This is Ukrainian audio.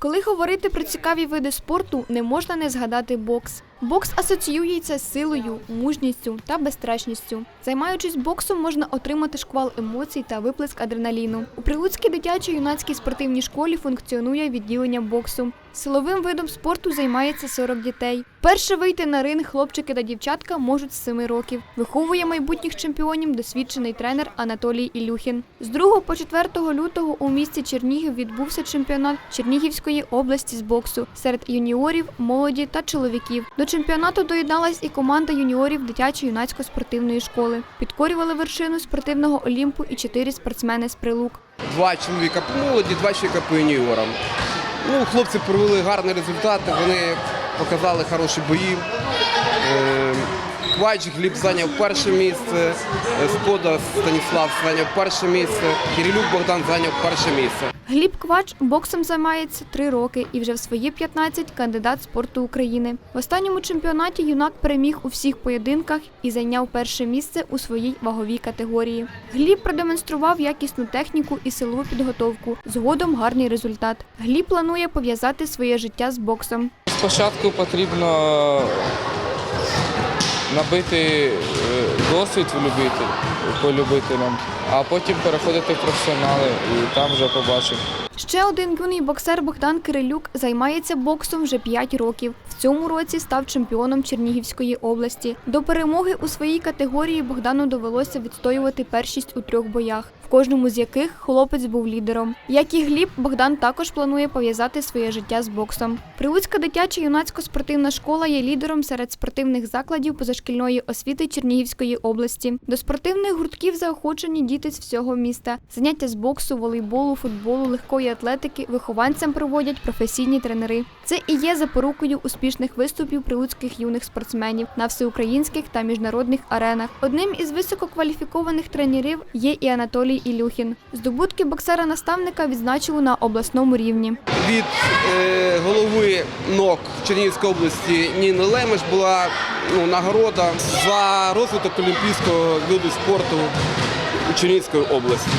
Коли говорити про цікаві види спорту, не можна не згадати бокс. Бокс асоціюється з силою, мужністю та безстрашністю. Займаючись боксом, можна отримати шквал емоцій та виплеск адреналіну. У Прилуцькій дитячо-юнацькій спортивній школі функціонує відділення боксу. Силовим видом спорту займається 40 дітей. Перше вийти на ринг хлопчики та дівчатка можуть з 7 років. Виховує майбутніх чемпіонів досвідчений тренер Анатолій Ілюхін. З 2 по 4 лютого у місті Чернігів відбувся чемпіонат Чернігівської області з боксу серед юніорів, молоді та чоловіків. До чемпіонату доєдналась і команда юніорів дитячо-юнацької спортивної школи. Підкорювали вершину спортивного олімпу і чотири спортсмени з прилук. Два чоловіка по молоді, два чоловіка по юніорам. Ну, хлопці провели гарні результати, вони показали хороші бої. Квач Гліб зайняв перше місце, е, Спода Станіслав зайняв перше місце, Кирилюк Богдан зайняв перше місце. Гліб Квач боксом займається три роки і вже в свої 15 кандидат спорту України. В останньому чемпіонаті юнак переміг у всіх поєдинках і зайняв перше місце у своїй ваговій категорії. Гліб продемонстрував якісну техніку і силову підготовку. Згодом гарний результат. Гліб планує пов'язати своє життя з боксом. Спочатку потрібно набити е, досвід полюбителям, а потім переходити в професіонали і там вже побачимо. Ще один юний боксер Богдан Кирилюк займається боксом вже 5 років. В цьому році став чемпіоном Чернігівської області. До перемоги у своїй категорії Богдану довелося відстоювати першість у трьох боях, кожному з яких хлопець був лідером. Як і Гліб, Богдан також планує пов'язати своє життя з боксом. Прилуцька дитяча юнацька спортивна школа є лідером серед спортивних закладів позашкільної освіти Чернігівської області. До спортивних гуртків заохочені діти з всього міста. Заняття з боксу, волейболу, футболу, легкої атлетики вихованцям проводять професійні тренери. Це і є запорукою успішних виступів прилуцьких юних спортсменів на всеукраїнських та міжнародних аренах. Одним із висококваліфікованих тренерів є і Анатолій Ілюхін. Здобутки боксера-наставника відзначили на обласному рівні. Від е, голови НОК Чернігівської області Ніни Лемеш була ну, нагорода за розвиток олімпійського виду спорту у Чернігівської області.